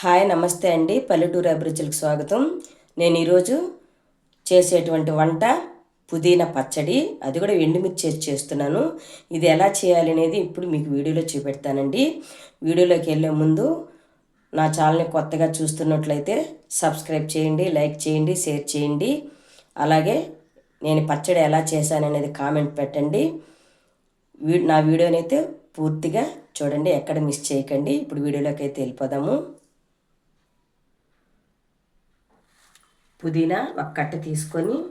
Hi నమస్తే అండి. పల్లెటూరు అభిరుచులకు స్వాగతం. నేను ఈరోజు చేసేటువంటి వంట పుదీనా పచ్చడి. అది కూడా ఎండుమిర్చి చేస్తున్నాను. ఇది ఎలా చేయాలి అనేది ఇప్పుడు మీకు వీడియోలో చూపెడతానండి. వీడియోలోకి వెళ్ళే ముందు నా ఛానల్ని కొత్తగా చూస్తున్నట్లయితే సబ్స్క్రైబ్ చేయండి లైక్ చేయండి షేర్ చేయండి. అలాగే నేను పచ్చడి ఎలా చేశాననేది కామెంట్ పెట్టండి. వీ నా వీడియోని అయితే పూర్తిగా చూడండి ఎక్కడ మిస్ చేయకండి. ఇప్పుడు వీడియోలోకి అయితే వెళ్ళిపోదాము. పుదీనా ఒక కట్ట తీసుకొని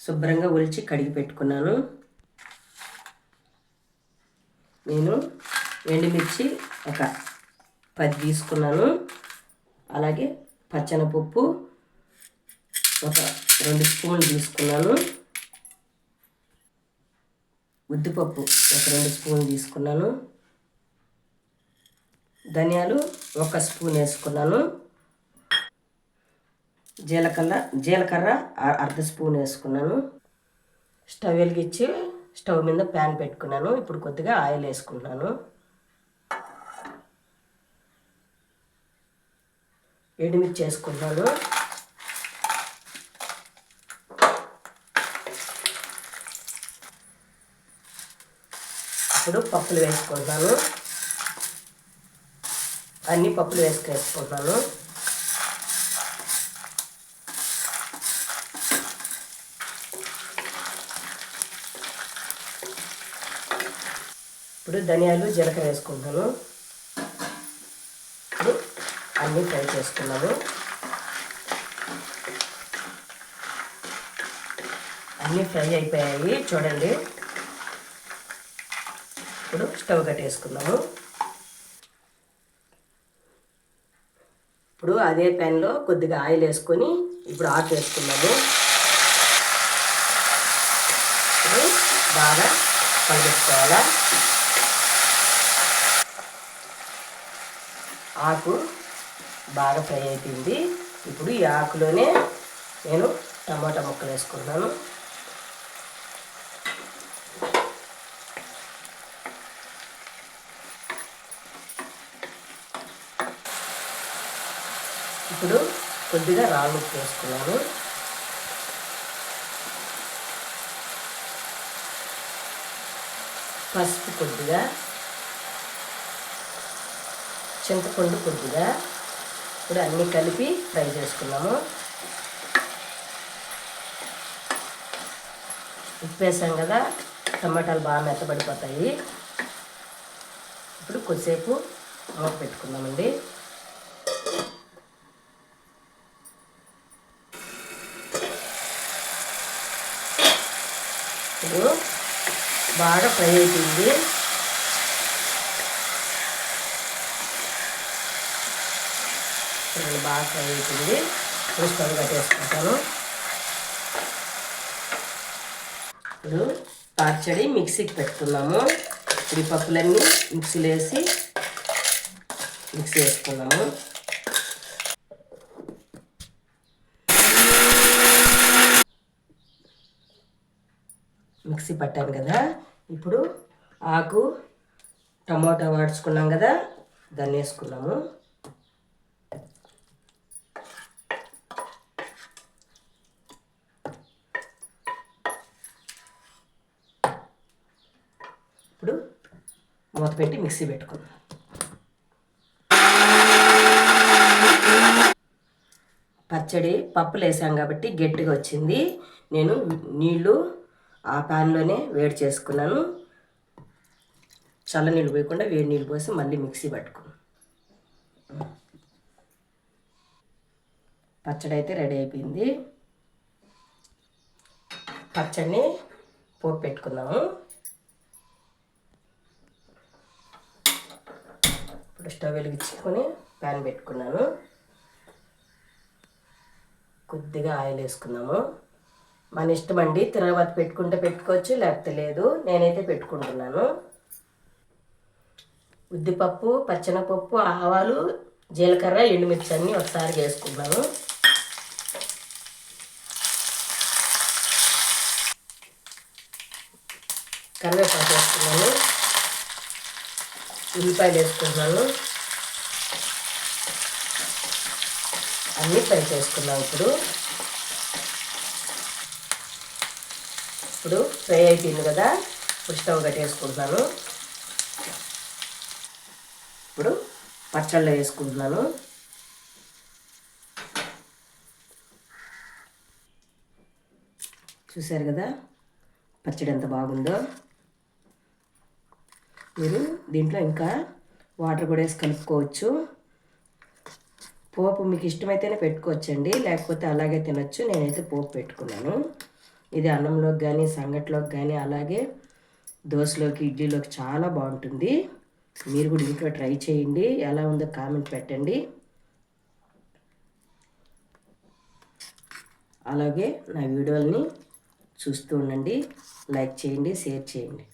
శుభ్రంగా ఒలిచి కడిగి పెట్టుకున్నాను. నేను ఎండుమిర్చి ఒక పది తీసుకున్నాను. అలాగే పచ్చనపప్పు ఒక రెండు స్పూన్లు తీసుకున్నాను. ఉద్దిపప్పు ఒక రెండు స్పూన్లు తీసుకున్నాను. ధనియాలు ఒక స్పూన్ వేసుకున్నాను. జీలకర్ర జీలకర్ర అర్ధ స్పూన్ వేసుకున్నాను. స్టవ్ వెలిగించి స్టవ్ మీద ప్యాన్ పెట్టుకున్నాను. ఇప్పుడు కొద్దిగా ఆయిల్ వేసుకున్నాను ఎండుమిర్చి వేసుకున్నాను ఇప్పుడు పప్పులు వేసుకుంటాను అన్ని పప్పులు వేసుకు వేసుకుంటాను ఇప్పుడు ధనియాలు జీలకర్ర వేసుకుంటాను. ఇప్పుడు అన్నీ ఫ్రై చేసుకున్నాము అన్నీ ఫ్రై అయిపోయాయి చూడండి. ఇప్పుడు స్టవ్ కట్టేసుకున్నాము ఇప్పుడు అదే ప్యాన్లో కొద్దిగా ఆయిల్ వేసుకొని ఇప్పుడు ఆఫ్ వేసుకున్నాము ఇప్పుడు బాగా కలిపేసుకోవాలా ఆకు బాగా ఫ్రై అయిపోయింది. ఇప్పుడు ఈ ఆకులోనే నేను టమాటా ముక్కలు వేసుకున్నాను ఇప్పుడు కొద్దిగా రాళ్ళు ఉప్పు వేసుకున్నాను. పసుపు కొద్దిగా చింతపండు కొద్దిగా ఇప్పుడు అన్నీ కలిపి ఫ్రై చేసుకున్నాము. ఉప్పేసాం కదా టమాటాలు బాగా మెత్తబడిపోతాయి. ఇప్పుడు కొద్దిసేపు మూత పెట్టుకుందామండి. ఇప్పుడు బాగా ఫ్రై అయిపోయింది. బాగా ఫ్రై అవుతుంది ఇప్పుడు స్టవ్ కట్టేసుకుంటాను. ఇప్పుడు పచ్చడి మిక్సీకి పెట్టుకున్నాము. ఇప్పుడు పప్పులన్నీ మిక్సీలో వేసి మిక్సీ వేసుకున్నాము. మిక్సీ పట్టాను కదా. ఇప్పుడు ఆకు టమోటా వాడుచుకున్నాం కదా దాన్ని వేసుకున్నాము. ఇప్పుడు మూత పెట్టి మిక్సీ పెట్టుకుందాం. పచ్చడి పప్పులు వేసాం కాబట్టి గట్టిగా వచ్చింది. నేను నీళ్ళు ఆ ప్యాన్లోనే వేడి చేసుకున్నాను. చల్ల నీళ్ళు పోయకుండా వేడి నీళ్ళు పోసి మళ్ళీ మిక్సీ పట్టుకున్నాను పచ్చడి అయితే రెడీ అయిపోయింది. పచ్చడిని పోపు పెట్టుకున్నాము. ఇప్పుడు స్టవ్ వెలిగించుకొని ప్యాన్ పెట్టుకున్నాను. కొద్దిగా ఆయిల్ వేసుకున్నాము మన ఇష్టం అండి. తర్వాత పెట్టుకుంటే పెట్టుకోవచ్చు లేకపోతే లేదు. నేనైతే పెట్టుకుంటున్నాను. ఉద్దిపప్పు పచ్చనపప్పు ఆవాలు జీలకర్ర ఎండుమిర్చి అన్నీ ఒకసారి వేసుకున్నాను కరివేపాకు వేసుకున్నాను. ఉల్లిపాయలు వేసుకుంటున్నాను. అన్నీ ఫ్రై చేసుకున్నాం ఇప్పుడు. ఇప్పుడు ఫ్రై అయిపోయింది కదా ఇప్పుడు స్టవ్ కట్టేసుకుంటున్నాను. ఇప్పుడు పచ్చళ్ళు వేసుకుంటున్నాను. చూశారు కదా పచ్చడి ఎంత బాగుందో. మీరు దీంట్లో ఇంకా వాటర్ కూడా వేసి కలుపుకోవచ్చు. పోపు మీకు ఇష్టమైతేనే పెట్టుకోవచ్చండి లేకపోతే అలాగే తినచ్చు. నేనైతే పోపు పెట్టుకున్నాను. ఇది అన్నంలోకి కానీ సంగట్లోకి కానీ అలాగే దోశలోకి ఇడ్లీలోకి చాలా బాగుంటుంది. మీరు కూడా ఇంట్లో ట్రై చేయండి. ఎలా ఉందో కామెంట్ పెట్టండి. అలాగే నా వీడియోల్ని చూస్తూ ఉండండి. లైక్ చేయండి షేర్ చేయండి.